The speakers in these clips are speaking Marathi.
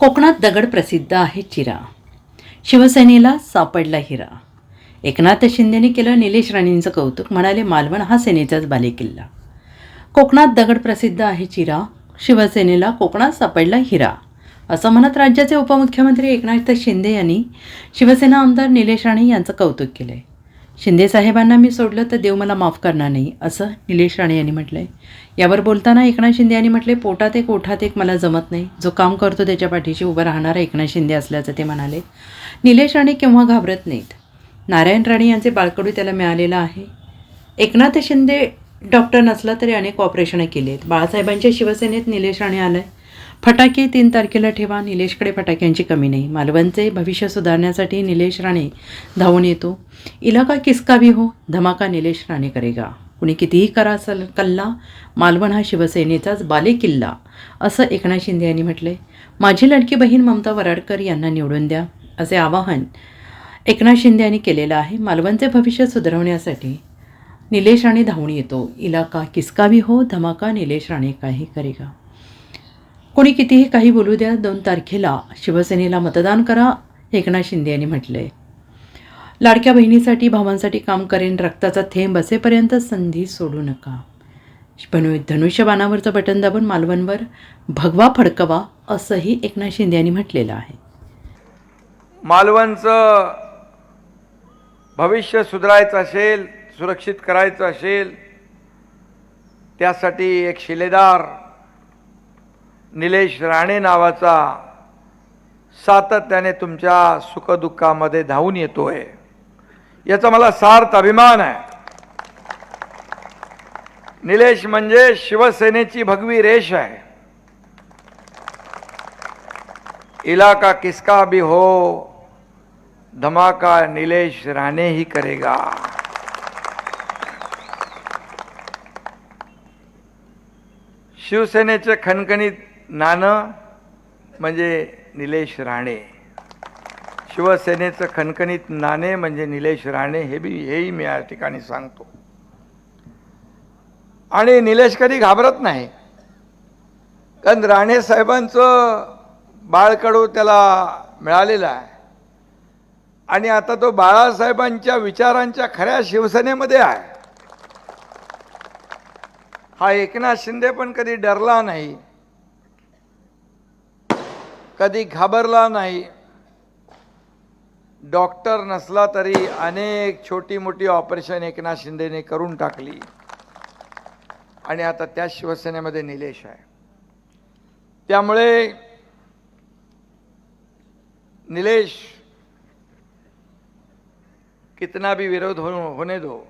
कोकणात दगड प्रसिद्ध आहे चिरा. शिवसेनेला सापडला हिरा. एकनाथ शिंदेने केलं निलेश राणेंचं कौतुक म्हणाले मालवण हा सेनेचाच बालेकिल्ला. कोकणात दगड प्रसिद्ध आहे चिरा शिवसेनेला कोकणात सापडला हिरा असं म्हणत राज्याचे उपमुख्यमंत्री एकनाथ शिंदे यांनी शिवसेना आमदार निलेश राणे यांचं कौतुक केलं आहे शिंदे साहेबांना मी सोडलं तर देव मला माफ करणार नाही असं निलेश राणे यांनी म्हटलं आहे यावर बोलताना एकनाथ शिंदे यांनी म्हटले पोटात एक ओठात एक मला जमत नाही. जो काम करतो त्याच्या पाठीशी उभं राहणारा एकनाथ शिंदे असल्याचं ते म्हणाले. निलेश राणे केव्हा घाबरत नाहीत? नारायण राणे यांचे बाळकडू त्याला मिळालेलं आहे. एकनाथ शिंदे डॉक्टर नसला तरी अनेक ऑपरेशनं केली आहेत. बाळासाहेबांच्या शिवसेनेत निलेश राणे आलं आहे फटाके तीन तारखेला ठेवा निलेशकडे फटाक्यांची कमी नाही. मालवणचे भविष्य सुधारण्यासाठी निलेश राणे धावून येतो. इलाका किसका भी हो धमाका निलेश राणे करेगा. कुणी कितीही करा सल कल्ला मालवण हा शिवसेनेचाच बालेकिल्ला असं एकनाथ शिंदे यांनी म्हटलंय. माझी लडकी बहीण ममता वराडकर यांना निवडून द्या असे आवाहन एकनाथ शिंदे यांनी केलेलं आहे. मालवणचे भविष्य सुधारवण्यासाठी निलेश राणे धावून येतो. इलाका किसका भी हो धमाका निलेश राणे काही करेगा. कोणी कितीही काही बोलू द्या दोन तारखेला शिवसेनेला मतदान करा एकनाथ शिंदे यांनी म्हटलंय. लाडक्या बहिणीसाठी भावांसाठी काम करेन रक्ताचा थेंब असेपर्यंत संधी सोडू नका. धनु धनुष्यबाणावरचं बटन दाबून मालवणवर भगवा फडकवा असंही एकनाथ शिंदे यांनी म्हटलेलं आहे. मालवणचं भविष्य सुधारायचं असेल सुरक्षित करायचं असेल त्यासाठी एक शिलेदार निलेश राणे नावाचा सातत्याने तुमच्या सुखदुःखामध्ये धावून येतोय. याचा मला सार्थ अभिमान आहे. निलेश म्हणजे शिवसेनेची भगवी रेष आहे. इलाका किसका भी हो धमाका निलेश राणे ही करेगा. शिवसेनेचे खणखणीत नाणं म्हणजे निलेश राणे. शिवसेनेचं खणखणीत नाणे म्हणजे निलेश राणे हे बी हेही मी या ठिकाणी सांगतो. आणि निलेश कधी घाबरत नाही. कारण राणे साहेबांचं बाळकडू त्याला मिळालेलं आहे. आणि आता तो बाळासाहेबांच्या विचारांच्या खऱ्या शिवसेनेमध्ये आहे. हा एकनाथ शिंदे पण कधी डरला नाही. कधी घाबरला नाही. डॉक्टर नसला तरी अनेक छोटी मोठी ऑपरेशन एकनाथ शिंदेने करून टाकली. आणि आता त्या शिवसेनेमध्ये निलेश आहे. त्यामुळे निलेश कितना भी विरोध हो, होने दो.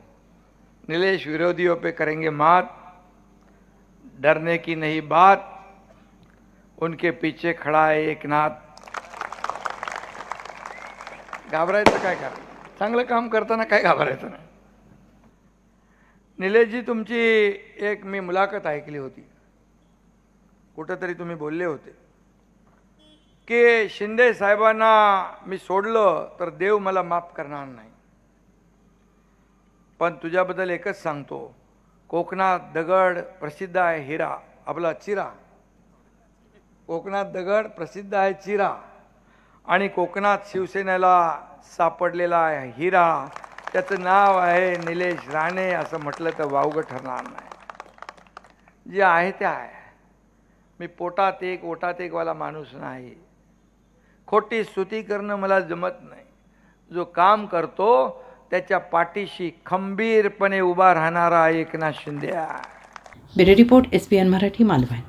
निलेश विरोधियों पे करेंगे मात. डरने की नहीं बात. उनके पीछे खड़ा है एक नाथ। घाबरायचं काय का? चांगलं काम करताना काय घाबरायचं नाही. निलेशजी तुमची एक मी मुलाखत ऐकली होती. कुठंतरी तुम्ही बोलले होते की शिंदे साहेबांना मी सोडलं तर देव मला माफ करणार नाही. पण तुझ्याबद्दल एकच सांगतो. कोकणात दगड प्रसिद्ध आहे हिरा आपला चिरा. कोकणात दगड प्रसिद्ध आहे चिरा. आणि कोकणात शिवसेनेला सापडलेला आहे हिरा. त्याचं नाव आहे निलेश राणे असं म्हटलं तर वावगं ठरणार नाही. जे आहे ते आहे. मी पोटात एक ओटात एकवाला माणूस नाही. खोटी स्तुती करणं मला जमत नाही. जो काम करतो त्याच्या पाठीशी खंबीरपणे उभा राहणारा एकनाथ शिंदे आहे. Bureau report S P N Marathi Malvan.